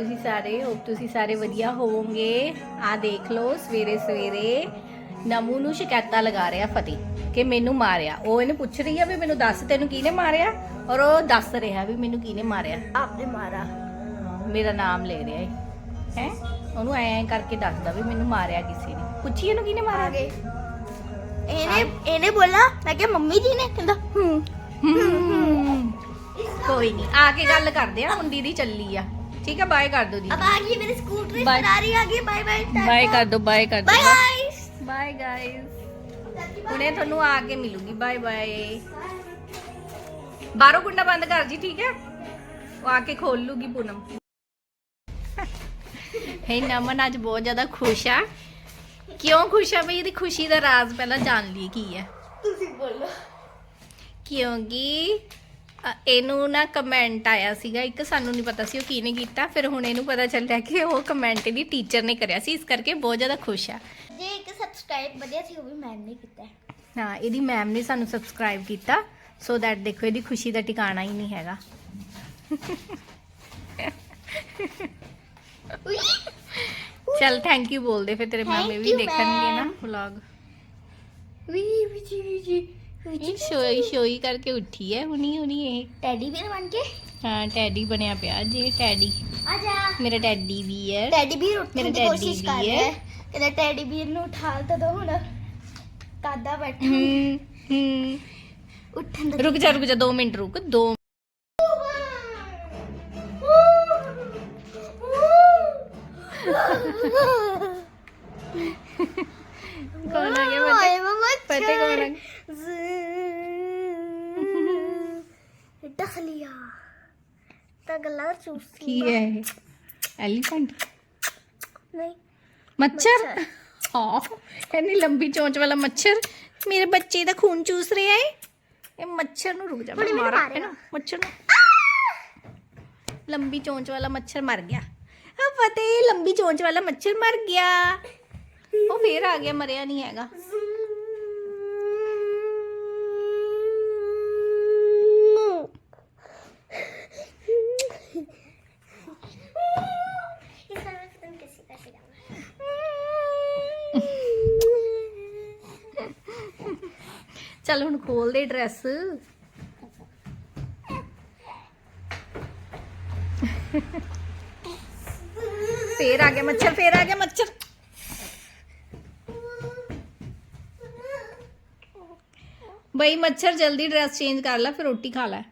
ਤੁਸੀਂ ਸਾਰੇ ਹੋਪ ਤੁਸੀਂ ਸਾਰੇ ਵਧੀਆ ਹੋਵੋਗੇ। ਆ ਦੇਖ ਲਓ ਸਵੇਰੇ ਸਵੇਰੇ ਨਮੂ ਨੂੰ ਸ਼ਿਕਾਇਤਾਂ ਲਗਾ ਰਿਹਾ ਫਤਿਹ ਕਿ ਮੈਨੂੰ ਮਾਰਿਆ। ਉਹ ਇਹਨੂੰ ਪੁੱਛ ਰਹੀ ਆ ਵੀ ਮੈਨੂੰ ਦੱਸ ਤੈਨੂੰ ਕਿਹਨੇ ਮਾਰਿਆ? ਔਰ ਉਹ ਦੱਸ ਰਿਹਾ ਵੀ ਮੈਨੂੰ ਕਿਹਨੇ ਮਾਰਿਆ? ਆਪਨੇ ਮਾਰਾ। ਮੇਰਾ ਨਾਮ ਲੈ ਰਿਹਾ ਹੈ ਹੈ? ਉਹਨੂੰ ਐਂ ਕਰਕੇ ਦੱਸਦਾ ਵੀ ਮੈਨੂੰ ਮਾਰਿਆ ਕਿਸੇ ਨੇ। ਪੁੱਛੀ ਇਹਨੂੰ ਕਿਹਨੇ ਮਾਰਿਆ? ਇਹਨੇ ਇਹਨੇ ਬੋਲਾ ਮੈਂ ਕਿਹਾ ਮੰਮੀ ਜੀ ਨੇ ਕਹਿੰਦਾ ਹੂੰ। ਕੋਈ ਨਹੀਂ ਆ ਕੇ ਗੱਲ ਕਰਦੇ ਆ ਮੁੰਡੀ ਦੀ ਚੱਲੀ ਆ। ਠੀਕ ਆ ਬਾਏ ਕਰ ਦੋ ਦੀਦੀ अब आ गई मेरी स्कूटर Bye. फरारी आ गई बाय बाय ਬਾਏ ਕਰ ਦੋ ਬਾਏ ਕਰ ਦੋ बाय गाइस ਬਾਏ ਗਾਇਸ ਹੁਣੇ ਤੁਹਾਨੂੰ ਆ ਕੇ ਮਿਲੂਗੀ ਬਾਏ ਬਾਏ ਬਾਹਰੋਂ ਕੁੰਡਾ ਬੰਦ ਕਰ ਜੀ ਠੀਕ ਹੈ ਉਹ ਆ ਕੇ ਖੋਲ ਲੂਗੀ ਪੂਨਮ ਹੈ ਨਮਨ ਅੱਜ ਬਹੁਤ ਜ਼ਿਆਦਾ ਖੁਸ਼ ਆ ਕਿਉਂ ਖੁਸ਼ ਆ ਬਈ ਇਹਦੀ ਖੁਸ਼ੀ ਦਾ ਰਾਜ਼ ਪਹਿਲਾਂ ਜਾਣ ਲਈ ਕੀ ਹੈ ਤੁਸੀਂ ਬੋਲੋ ਕਿਉਂਕਿ ਅ, ਇਹਨੂੰ ਨਾ ਕਮੈਂਟ ਆਇਆ ਸੀਗਾ ਇੱਕ ਸਾਨੂੰ ਨਹੀਂ ਪਤਾ ਸੀ ਉਹ ਕਿਹਨੇ ਕੀਤਾ ਫਿਰ ਹੁਣ ਇਹਨੂੰ ਪਤਾ ਚੱਲਿਆ ਕਿ ਉਹ ਕਮੈਂਟ ਇਹਦੀ ਟੀਚਰ ਨੇ ਕਰਿਆ ਸੀ ਇਸ ਕਰਕੇ ਬਹੁਤ ਜ਼ਿਆਦਾ ਖੁਸ਼ ਆ। ਜੇ ਇੱਕ ਸਬਸਕ੍ਰਾਈਬ ਵਧੀਆ ਸੀ ਉਹ ਵੀ ਮੈਮ ਨੇ ਕੀਤਾ। ਹੈ ਹਾਂ ਇਹਦੀ ਮੈਮ ਨੇ ਸਾਨੂੰ ਸਬਸਕ੍ਰਾਈਬ ਕੀਤਾ ਸੋ ਦੈਟ ਦੇਖੋ ਇਹਦੀ ਖੁਸ਼ੀ ਦਾ ਟਿਕਾਣਾ ਹੀ ਨਹੀਂ ਹੈਗਾ। ਉਈ। ਚਲ ਥੈਂਕ ਯੂ ਬੋਲਦੇ ਫਿਰ ਤੇਰੇ ਮਾਮੇ Thank ਵੀ you, ਦੇਖਣਗੇ ਨਾ ma'am. ਵਲੌਗ ਵੀ ਵੀ ਜੀ ਵੀ ਜੀ। ਇਹ ਸ਼ੋਈ ਸ਼ੋਈ ਕਰਕੇ ਉੱਠੀ ਹੈ ਹੁਣੀ ਹੁਣੀ ਇਹ। ਟੈਡੀ ਬੀਅਰ ਬਣ ਕੇ? ਹਾਂ ਟੈਡੀ ਬਣਿਆ ਪਿਆ ਜੇ ਟੈਡੀ। ਆ ਜਾ। ਮੇਰਾ ਟੈਡੀ ਵੀ ਹੈ ਟੈਡੀ ਬੀਅਰ ਉੱਠਣ ਦੀ ਕੋਸ਼ਿਸ਼ ਕਰ ਰਿਹਾ। ਹੈ। ਕਹਿੰਦਾ ਟੈਡੀ ਬੀਅਰ ਨੂੰ ਉਠਾਲ ਤਾਂ ਦੋ ਹੁਣ। ਕਾਦਾ ਬੈਠਾ? ਹੂੰ ਹੂੰ। ਉੱਠਣ ਦਾ ਰੁਕ ਜਾ ਰੁਕ ਜਾ 2 ਮਿੰਟ ਰੁਕ 2 ਤਾਂ ਗੱਲਾਂ ਚੂਸ ਕੀ ਹੈ ਇਹ ਐਲੀਫੈਂਟ ਨਹੀਂ ਮੱਛਰ ਹਾਂ ਇੰਨੀ ਲੰਬੀ ਚੋਂਚ ਵਾਲਾ ਮੱਛਰ ਮੇਰੇ ਬੱਚੇ ਦਾ ਖੂਨ ਚੂਸ ਰਿਹਾ ਹੈ ਇਹ ਮੱਛਰ ਨੂੰ ਰੁਕ ਜਾ ਮੈਂ ਹੁਣੇ ਮੈਨੂੰ ਮਾਰਾਂ ਮਾਰੇਗਾ। ਇਹਨੂੰ ਮੱਛਰ ਨੂੰ ਲੰਬੀ ਚੋਂਚ ਵਾਲਾ ਮੱਛਰ ਮਰ ਗਿਆ ਆ ਫਤਿਹ ਲੰਬੀ ਚੋਂਚ ਵਾਲਾ ਮੱਛਰ ਮਰ ਗਿਆ ਉਹ ਫੇਰ ਆ ਗਿਆ ਮਰਿਆ ਨਹੀਂ ਹੈਗਾ ਚੱਲ ਹੁਣ ਖੋਲ ਦੇ ਡਰੈਸ। ਫੇਰ ਆ ਗਿਆ ਮੱਛਰ, ਫੇਰ ਆ ਗਿਆ ਮੱਛਰ। ਬਈ ਮੱਛਰ, ਜਲਦੀ ਡਰੈਸ ਚੇਂਜ ਕਰ ਲੈ, ਫਿਰ ਰੋਟੀ ਖਾ ਲੈ।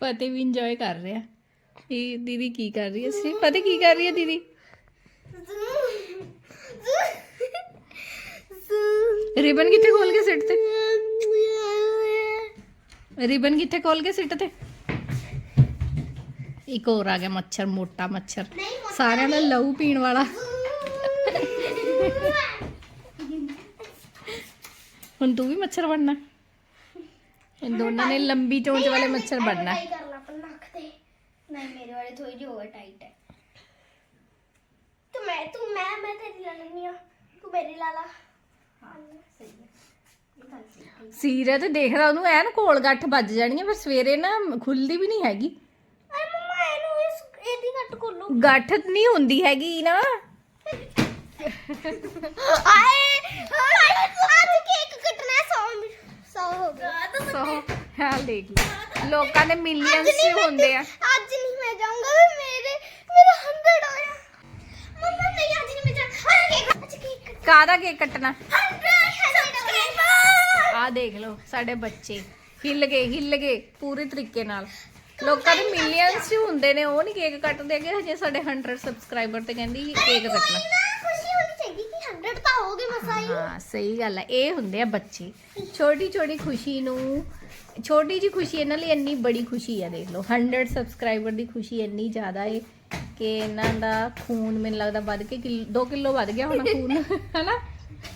ਫਤਿਹ ਵੀ ਇੰਜੋਏ ਕਰ ਰਿਹਾ। ਇਹ ਦੀਦੀ ਕੀ ਕਰ ਰਹੀ ਹੈ? ਸੀ ਫਤਿਹ ਕੀ ਕਰ ਰਹੀ ਹੈ ਦੀਦੀ? ਰਿਬਨ ਕਿੱਥੇ ਖੋਲ ਕੇ ਸਿੱਟ ਤੇ? ਰਿਬਨ ਕਿੱਥੇ ਖੋਲ ਕੇ ਸਿੱਟ ਤੇ? ਇੱਕ ਹੋਰ ਆ ਗਿਆ ਮੱਛਰ, ਮੋਟਾ ਮੱਛਰ। ਸਾਰਿਆਂ ਦਾ ਲਹੂ ਪੀਣ ਵਾਲਾ। ਹੁਣ ਤੂੰ ਵੀ ਮੱਛਰ ਬਣਨਾ। ਇਹ ਦੋਨਾਂ ਨੇ ਲੰਬੀ ਚੋਂਚ ਵਾਲੇ ਮੱਛਰ ਬਣਨਾ ਟਰਾਈ ਕਰ ਲਾ ਪਰ ਨੱਕ ਤੇ ਨਹੀਂ ਮੇਰੇ ਵਾਲੇ ਥੋੜੀ ਜਿਹੀ ਓਵਰ ਟਾਈਟ ਹੈ। ਤੂੰ ਮੈਂ ਤੂੰ ਮੈਂ ਮੈਂ ਤੇਰੀ ਲਾ ਲੈਣੀ ਆ ਤੂੰ ਮੇਰੀ ਲਾ ਲਾ। ਹਾਂ ਸਹੀ ਹੈ। ਇਹ ਗੱਲ ਸਹੀ ਹੈ। ਸੀਰਤ ਦੇਖਦਾ ਉਹਨੂੰ ਐਨ ਕੋਲ ਗੱਠ ਵੱਜ ਜਾਣੀ ਹੈ ਫਿਰ ਸਵੇਰੇ ਨਾ ਖੁੱਲਦੀ ਵੀ ਨਹੀਂ ਹੈਗੀ। ਅਰੇ ਮਮਾ ਇਹਨੂੰ ਇਸ ਇਹਦੀ ਕੱਟ ਖੋਲੋ। ਗੱਠ ਨਹੀਂ ਹੁੰਦੀ ਹੈਗੀ ਨਾ। ਆਏ ਅੱਜ ਕੇਕ ਕੱਟਣਾ 100 100 ਹੋ ਗਿਆ ਸੋ। ਹਾਲ ਦੇਖ ਲਓ ਲੋਕਾਂ ਦੇ ਮਿਲੀਅਨਸ ਮੈਂ ਹੁੰਦੇ ਆ। ਅੱਜ ਨਹੀਂ ਮੈਂ ਜਾਊਂਗਾ ਵੀ ਮੇਰੇ ਮੇਰਾ 100 ਆਇਆ ਮੰਮਾ ਨਹੀਂ ਅੱਜ ਨਹੀਂ ਮੈਂ ਜਾ ਕੇਕ ਅੱਜ ਕੇਕ ਕਾਹਦਾ ਕੇਕ ਕੱਟਣਾ? 100 ਸਬਸਕ੍ਰਾਈਬਰ ਆ ਦੇਖ ਲਓ ਸਾਡੇ ਬੱਚੇ ਹਿੱਲ ਗਏ ਹਿੱਲ ਗਏ ਪੂਰੇ ਤਰੀਕੇ ਨਾਲ। ਲੋਕਾਂ ਦੇ ਮਿਲੀਅਨਸ ਹੀ ਹੁੰਦੇ ਨੇ ਉਹ ਨਹੀਂ ਕੇਕ ਕੱਟਦੇ ਕਿ ਹਜੇ ਸਾਡੇ 100 ਸਬਸਕ੍ਰਾਈਬਰ ਤੇ ਕਹਿੰਦੀ ਕੇਕ ਕੱਟਣਾ। ਖੁਸ਼ੀ ਹੋਣੀ ਚਾਹੀਦੀ ਕਿ 100 ਤਾਂ ਹੋ ਗਏ ਮਸਾ ਹੀ ਹਾਂ ਸਹੀ ਗੱਲ ਹੈ ਇਹ ਹੁੰਦੇ ਆ ਬੱਚੇ। ਛੋਟੀ ਛੋਟੀ ਖੁਸ਼ੀ ਨੂੰ ਛੋਟੀ ਜੀ ਖੁਸ਼ੀ ਇਹਨਾਂ ਲਈ ਇੰਨੀ ਬੜੀ ਖੁਸ਼ੀ ਹੈ ਦੇਖ ਲਓ। 100 ਸਬਸਕ੍ਰਾਈਬਰ ਦੀ ਖੁਸ਼ੀ ਇੰਨੀ ਜ਼ਿਆਦਾ ਹੈ ਕਿ ਇਹਨਾਂ ਦਾ ਖੂਨ ਮੈਨੂੰ ਲੱਗਦਾ ਵੱਧ ਕੇ 2 ਕਿਲੋ ਵੱਧ ਗਿਆ ਹੋਣਾ ਖੂਨ। ਹਨਾ?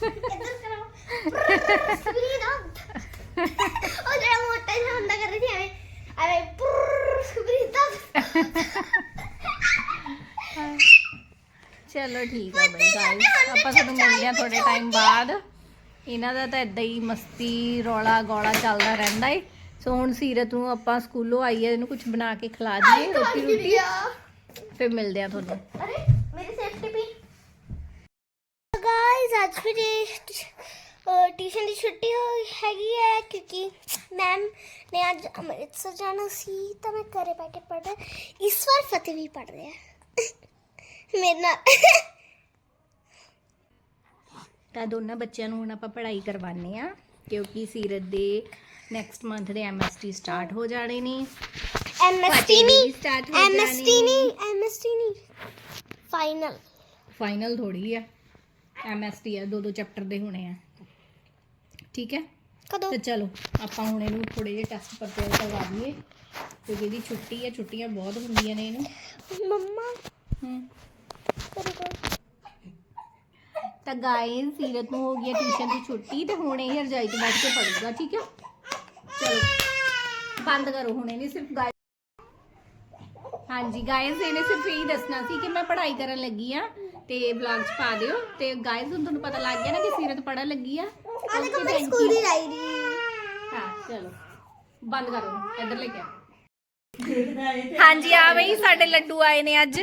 ਇੱਧਰ ਕਰੋ। ਸਪੀਡ ਅਪ ਉਹ ਜਿਹੜਾ ਮੋਟਾ ਜਿਹਾ ਹੁੰਦਾ ਕਰ ਰਹੀ ਸੀ ਐਵੇਂ। ਐਵੇਂ ਸਪੀਡ ਅਪ ਚਲੋ ਠੀਕ ਹੈ ਬਈ ਗਾਇਸ ਆਪਾਂ ਤੁਹਾਨੂੰ ਮਿਲਦੇ ਹਾਂ ਥੋੜੇ ਟਾਈਮ ਬਾਅਦ। ਇਹਨਾਂ ਦਾ ਤਾਂ ਇਦਾਂ ਹੀ ਮਸਤੀ ਰੌਲਾ ਗੋਲਾ ਚੱਲਦਾ ਰਹਿੰਦਾ ਏ। ਸੋ ਹੁਣ ਸੀਰਤ ਨੂੰ ਆਪਾਂ ਸਕੂਲੋਂ ਆਈ ਹੈ ਇਹਨੂੰ ਕੁਝ ਬਣਾ ਕੇ ਖਿਲਾ ਦਈਏ ਰੋਟੀ ਰੋਟੀ ਫਿਰ ਮਿਲਦੇ ਆ ਤੁਹਾਨੂੰ। ਛੁੱਟੀ ਹੈਗੀ ਹੈ ਕਿਉਂਕਿ ਮੈਮ ਨੇ ਅੱਜ ਅੰਮ੍ਰਿਤਸਰ ਜਾਣਾ ਸੀ ਤਾਂ ਮੈਂ ਘਰੇ ਬੈਠੇ ਪੜ੍ਹ ਇਸ ਵਾਰ ਫਤਿਹ ਵੀ ਪੜ੍ਹ ਰਿਹਾ। ਮੇਰੇ ਨਾਲ ਤਾਂ ਦੋਨਾਂ ਬੱਚਿਆਂ ਨੂੰ ਹੁਣ ਆਪਾਂ ਪੜ੍ਹਾਈ ਕਰਵਾਉਂਦੇ ਆ ਕਿਉਂਕਿ ਸੀਰਤ ਦੇ ਨੈਕਸਟ ਮੰਥ ਦੇ ਐਮਐਸਟੀ ਸਟਾਰਟ ਹੋ ਜਾਣੇ ਨੇ। ਐਮਐਸਟੀ ਨਹੀਂ ਸਟਾਰਟ ਐਮਐਸਟੀ ਨਹੀਂ ਐਮਐਸਟੀ ਨਹੀਂ ਫਾਈਨਲ ਫਾਈਨਲ ਥੋੜੀ ਆ। ਐਮਐਸਟੀ ਆ ਦੋ ਦੋ ਚੈਪਟਰ ਦੇ ਹੋਣੇ ਆ। ਠੀਕ ਹੈ? ਕਦੋਂ? ਤੇ ਚਲੋ ਆਪਾਂ ਹੁਣ ਇਹਨੂੰ ਥੋੜੇ ਜਿਹੇ ਟੈਸਟ ਪ੍ਰਪੇਅਰ ਕਰਵਾ ਦਈਏ। ਕਿਉਂਕਿ ਇਹਦੀ ਛੁੱਟੀ ਹੈ ਛੁੱਟੀਆਂ ਬਹੁਤ ਹੁੰਦੀਆਂ ਨੇ ਇਹਨੂੰ। ਮੰਮਾ। ਹੂੰ। ਤਾਂ ਗਾਇਸ ਸੀਰਤ ਨੂੰ ਹੋ ਗਈ ਟਿਊਸ਼ਨ ਦੀ ਛੁੱਟੀ ਤੇ ਹੁਣ ਇਹ ਰਜਾਈ 'ਚ ਬੈਠ ਕੇ ਪੜੂਗਾ ਠੀਕ ਹੈ ਚਲੋ ਬੰਦ ਕਰੋ ਹੁਣ ਇਹਨੇ ਸਿਰਫ ਗਾਇਸ ਹਾਂਜੀ ਗਾਇਸ ਇਹਨੇ ਸਿਰਫ ਇਹੀ ਦੱਸਣਾ ਸੀ ਕਿ ਮੈਂ ਪੜ੍ਹਾਈ ਕਰਨ ਲੱਗੀ ਆ ਤੇ ਵਲੌਗ 'ਚ ਪਾ ਦਿਓ ਤੇ ਗਾਇਸ ਹੁਣ ਤੁਹਾਨੂੰ ਪਤਾ ਲੱਗ ਗਿਆ ਨਾ ਕਿ ਸੀਰਤ ਪੜ੍ਹਨ ਲੱਗੀ ਆ। ਆ ਦੇਖੋ Okay, ਮੇਰੀ thank ਸਕੂਲ you. ਦੀ। ਡਾਇਰੀ ਹਾਂ ਚਲੋ ਬੰਦ ਕਰੋ ਇੱਧਰ ਲੈ ਕੇ ਹਾਂਜੀ ਆ ਬਈ ਸਾਡੇ ਲੱਡੂ ਆਏ ਨੇ ਅੱਜ।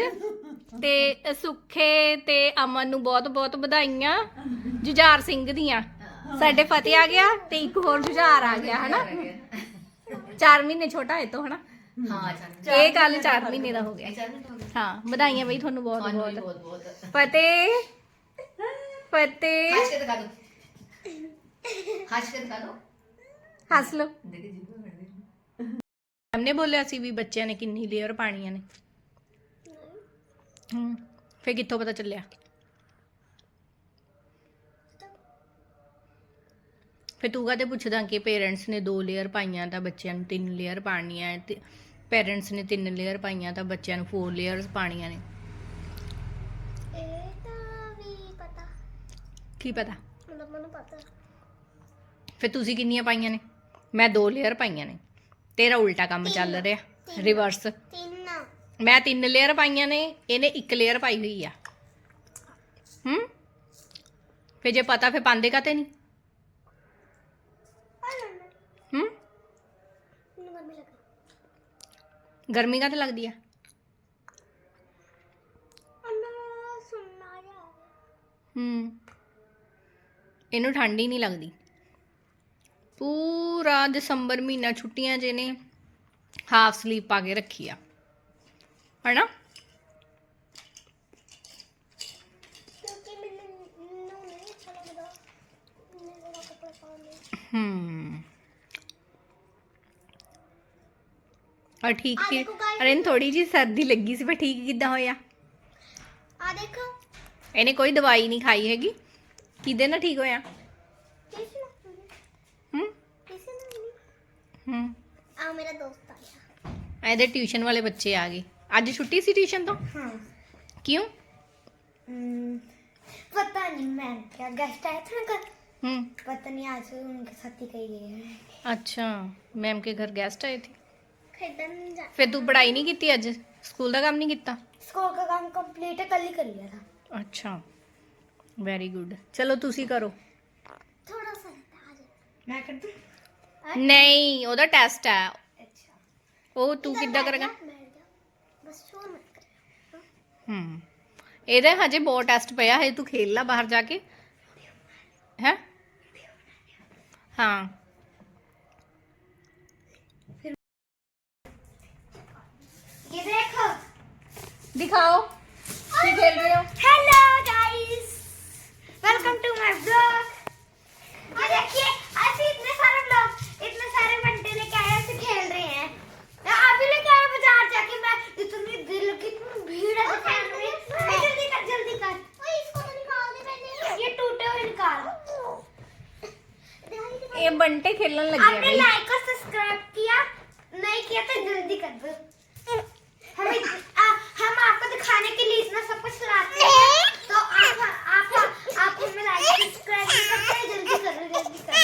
ਤੇ ਸੁੱਖੇ ਤੇ ਅਮਨ ਨੂੰ ਬਹੁਤ ਬਹੁਤ ਵਧਾਈਆਂ। ਜੁਝਾਰ ਸਿੰਘ ਦੀਆਂ। ਸਾਡੇ ਫਤਿਹ ਆ ਗਿਆ ਤੇ ਇੱਕ ਹੋਰ ਜੁਝਾਰ ਆ ਗਿਆ ਹਨਾ? 4 ਮਹੀਨੇ ਛੋਟਾ ਹੈ ਤੋਂ ਹਨਾ? ਹਾਂ ਇਹ ਕੱਲ 4 ਮਹੀਨੇ ਦਾ ਹੋ ਗਿਆ। ਹਾਂ ਵਧਾਈਆਂ ਬਈ ਤੁਹਾਨੂੰ ਬਹੁਤ ਬਹੁਤ। ਫਤਿਹ। ਫਤਿਹ। ਹੱਸ ਕੇ ਦਿਖਾ ਦੋ। ਹੱਸ ਕੇ ਦਿਖਾ ਦੋ। ਹੱਸ ਲਓ। ਹਮਨੇ ਬੋਲਿਆ ਸੀ ਵੀ ਬੱਚਿਆਂ ਨੇ ਕਿੰਨੀ ਲੇਅਰ ਪਾਣੀਆਂ ਨੇ। ਹੂੰ ਫੇ ਕਿੱਥੋਂ ਪਤਾ ਚੱਲਿਆ? ਫੇ ਤੂੰ ਕਹਦੇ ਪੁੱਛਦਾ ਕਿ ਪੇਰੈਂਟਸ ਨੇ ਦੋ ਲੇਅਰ ਪਾਈਆਂ ਤਾਂ ਬੱਚਿਆਂ ਨੂੰ ਤਿੰਨ ਲੇਅਰ ਪਾਣੀਆਂ ਹੈ ਤੇ ਪੇਰੈਂਟਸ ਨੇ ਤਿੰਨ ਲੇਅਰ ਪਾਈਆਂ ਤਾਂ ਬੱਚਿਆਂ ਨੂੰ ਫੋਰ ਲੇਅਰਸ ਪਾਣੀਆਂ ਨੇ। ਇਹ ਤਾਂ ਵੀ ਪਤਾ ਕੀ ਪਤਾ? ਮਤਲਬ ਮੈਨੂੰ ਪਤਾ ਫੇ ਤੁਸੀਂ ਕਿੰਨੀਆਂ ਪਾਈਆਂ ਨੇ? ਮੈਂ ਦੋ ਲੇਅਰ ਪਾਈਆਂ ਨੇ। ਤੇਰਾ ਉਲਟਾ ਕੰਮ ਚੱਲ ਰਿਹਾ। ਰਿਵਰਸ ਤਿੰਨ ਮੈਂ ਤਿੰਨ ਲੇਅਰ ਪਾਈਆਂ ਨੇ, ਇਹਨੇ ਇੱਕ ਲੇਅਰ ਪਾਈ ਹੋਈ ਆ। ਹੂੰ? ਫੇ ਜੇ ਪਤਾ ਫੇ ਪਾਉਂਦੇ ਕਾਤੇ ਨਹੀਂ ਹੂੰ? ਗਰਮੀ ਲੱਗ ਕਾਤੇ ਲੱਗਦੀ ਆ? ਹੂੰ। ਇਹਨੂੰ ਠੰਡ ਹੀ ਨਹੀਂ ਲੱਗਦੀ। ਪੂਰਾ ਦਸੰਬਰ ਮਹੀਨਾ ਛੁੱਟੀਆਂ ਜੇ ਨੇ ਹਾਫ ਸਲੀਪ ਪਾ ਕੇ ਰੱਖੀ ਆ। ਹਨਾ? ਕਿਉਂਕਿ ਮੈਨੂੰ ਨੂੰ ਨਹੀਂ ਅੱਛਾ ਲੱਗਦਾ ਮੈਂ ਜਿਹੜਾ ਕੱਪੜਾ ਪਾਉਂਦੀ ਹੂੰ। ਔਰ ਠੀਕ guys, ਅਰੇ ਥੋੜੀ ਜੀ ਸਰਦੀ ਲੱਗੀ ਸੀ ਪਰ ਠੀਕ ਕਿੱਦਾਂ ਹੋਇਆ? ਆ ਦੇਖੋ। ਇਹਨੇ ਕੋਈ ਦਵਾਈ ਨਹੀਂ ਖਾਈ ਹੈਗੀ। ਕਿਹਦੇ ਨਾਲ ਠੀਕ ਹੋਇਆ? ਕਿਸ ਨਾਲ? ਹੂੰ। ਕਿਸ ਨਾਲ? ਹੂੰ। ਆ ਮੇਰਾ ਦੋਸਤ ਆ ਗਿਆ। ਇਹਦੇ ਟਿਊਸ਼ਨ ਵਾਲੇ ਬੱਚੇ ਆ ਗਏ। आज छुट्टी सी ट्यूशन तो? हाँ। क्यों? हम्म, पता नहीं मैम क्या गेस्ट आया था ना हम्म। पता नहीं आज उनके साथ ही कही गई है। अच्छा मैम के घर गेस्ट आए थे? तो फिर तू पढ़ाई नहीं की अज स्कूल का काम नहीं किया स्कूल का काम कंप्लीट है कल ही कर लिया था। अच्छा वेरी गुड चलो तुसी करो। थोड़ा सा मैं कर दूँ नहीं ओदा टेस्ट है। अच्छा। ओ तू किदा करेगा? बैठ जा बस शोर मत कर ਹੂੰ ਇਹਦੇ ਹਜੇ ਬਹੁਤ ਟੈਸਟ ਪਿਆ ਹੈ ਤੂੰ ਖੇਲ ਲੈ ਬਾਹਰ ਜਾ ਕੇ ਹੈ ਹਾਂ ये देखो ਦਿਖਾਓ ਕੀ ਖੇਲ ਰਹੇ ਹੋ hello guys welcome to my blog ये देखिए कीड़ा दिखा जल्दी कर जल्दी कर। ये बंटे खेलने लगे आपने लाइक और सब्सक्राइब किया? नहीं किया तो जल्दी कर दो। हमें आ, हम आपको दिखाने के लिए इतना सब कुछ लाते हैं। तो आप आप आप हमें लाइक सब्सक्राइब करते हैं जल्दी करो जल्दी करो